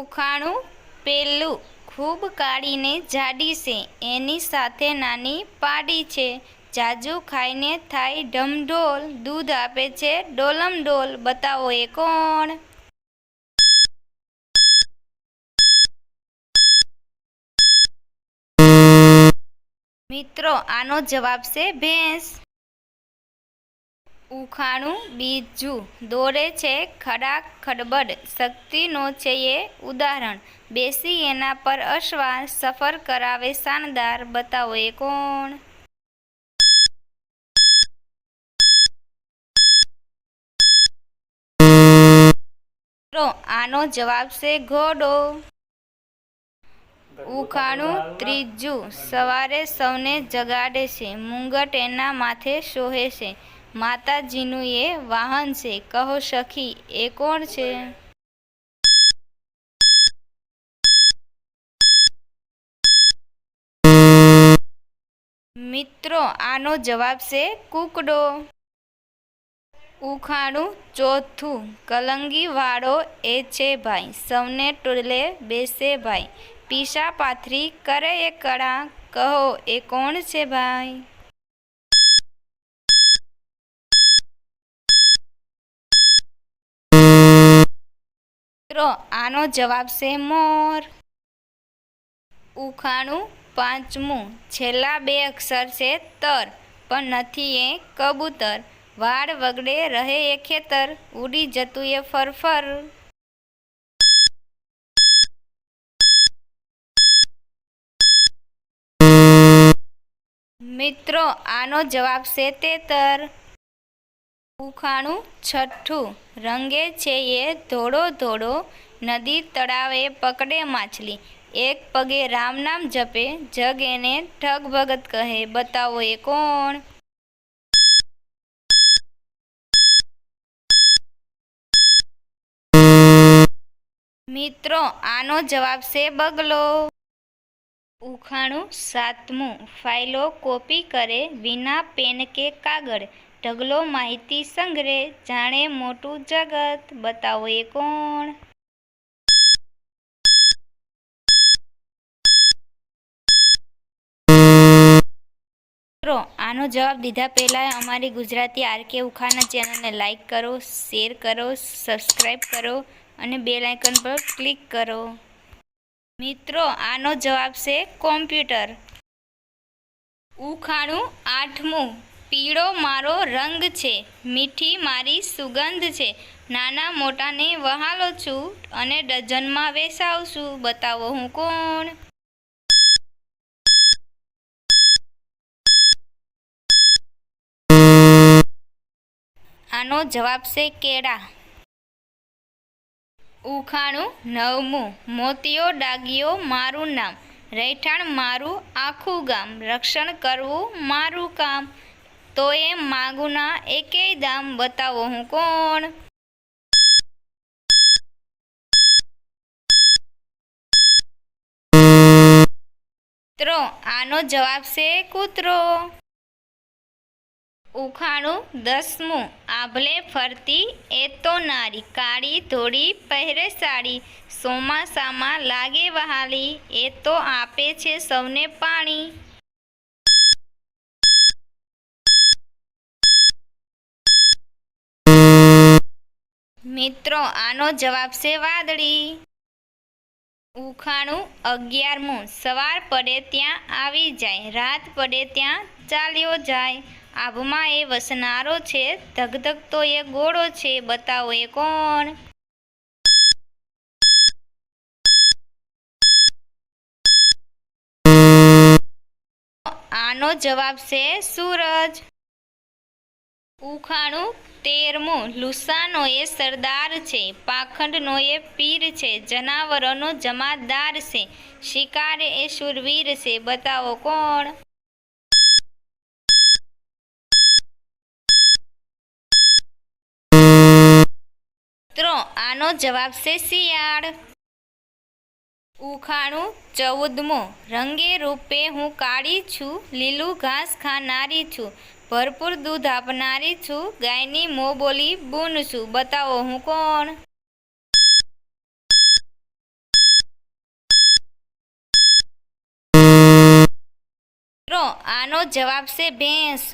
ઉખાણું પેલું ખૂબ કાળીને જાડી છે એની સાથે નાની પાડી છે. જાજુ ખાઈને થાય ઢમઢોલ, દૂધ આપે છે ડોલમ ડોલ બતાવો એ કોણ? મિત્રો, આનો જવાબ છે ભેંસ. ઉખાણું બીજું દોરે છે ખડા ખડબડ. શક્તિનો છે એ ઉદાહરણ. બેસી એના પર અશ્વા સફર કરાવે શાનદાર. બતાવો એ કોણ? આનો જવાબ છે ઘોડો. ઉખાણું ત્રીજું. સવારે સૌને જગાડે છે. મુંગટ એના માથે શોહે છે. માતાજીનું એ વાહન છે. કહો સખી, એ કોણ છે? મિત્રો, આનો જવાબ છે કુકડો. ઉખાણું ચોથું કલંગી વાળો એ છે ભાઈ. સૌને ટોલે બેસે ભાઈ. પીસા પાથરી કરે એ કળા. કહો, એ કોણ છે ભાઈ? મિત્રો, આનો જવાબ છે મોર. ઉખાણું પાંચમું. છેલ્લા બે અક્ષર છે તર, પણ નથી એ કબૂતર. વાળ વગડે રહે એ ખેતર, ઉડી જતું એ ફરફર. મિત્રો, આનો જવાબ છે તેતર. ઉખાણું છઠ્ઠું. રંગે છે એ ધોળો ધોળો, નદી તળાવે પકડે માછલી. એક પગે રામ નામ જપે, જગ એને ઠગ ભગત કહે, બતાવો એ કોણ? મિત્રો, આનો જવાબ છે બગલો. ઉખાણું સાતમું. ફાઇલો કોપી કરે વિના પેન કે કાગળ. ઢગલો માહિતી સંગ્રહે, જાણે મોટું જગત, બતાવો એ કોણ? મિત્રો, આનો જવાબ દીધા પહેલાં અમારી ગુજરાતી આરકે ઉખાના ચેનલને લાઈક કરો, શેર કરો, સબસ્ક્રાઈબ કરો અને બેલ આઇકન પર ક્લિક કરો. મિત્રો, આનો જવાબ છે કોમ્પ્યુટર. ઉખાણું આઠમું. પીળો મારો રંગ છે, મીઠી મારી સુગંધ છે. નાના મોટાને વહાલો છું અને ડઝનમાં વેસાવશું બતાવો હું કોણ? આનો જવાબ છે કેળા. ઉખાણું નવમું. મોતીઓ ડાગીયો મારું નામ. રહેઠાણ મારું આખું ગામ. રક્ષણ કરવું મારું કામ. તો એ માગુના એકેય દામ બતાવો હું કોણ? મિત્રો આનો જવાબ છે કૂતરો. ઉખાણું દસમું, આભલે ફરતી એ તો નારી, કાળી ધોળી પહેરે સાડી ચોમાસામાં લાગે વહાલી, એ તો આપે છે સૌને પાણી. મિત્રો, આનો જવાબ છે વાદળી. ઉખાણું અગિયારમું. સવાર પડે ત્યાં આવી જાય, રાત પડે ત્યાં ચાલ્યો જાય. આભમાં એ વસનારો છે, ધગધગતો એ ગોળો છે, બતાવો એ કોણ? આનો જવાબ છે સૂરજ. ઉખાણું તેરમું લુસાનો એ સરદાર છે પાખંડનો એ પીર છે, જનાવરોનો જમાદાર છે, શિકાર એ શૂરવીર છે, બતાવો કોણ? મિત્રો આનો જવાબ છે શિયાળ. ઉખાણું ચૌદમો. રંગે રૂપે હું કાળી છું, લીલું ઘાસ ખાનારી છું, ભરપૂર દૂધ આપનારી છું, ગાયની મો બોલી બૂન છું. બતાવો હું કોણ? આનો જવાબ છે ભેંસ.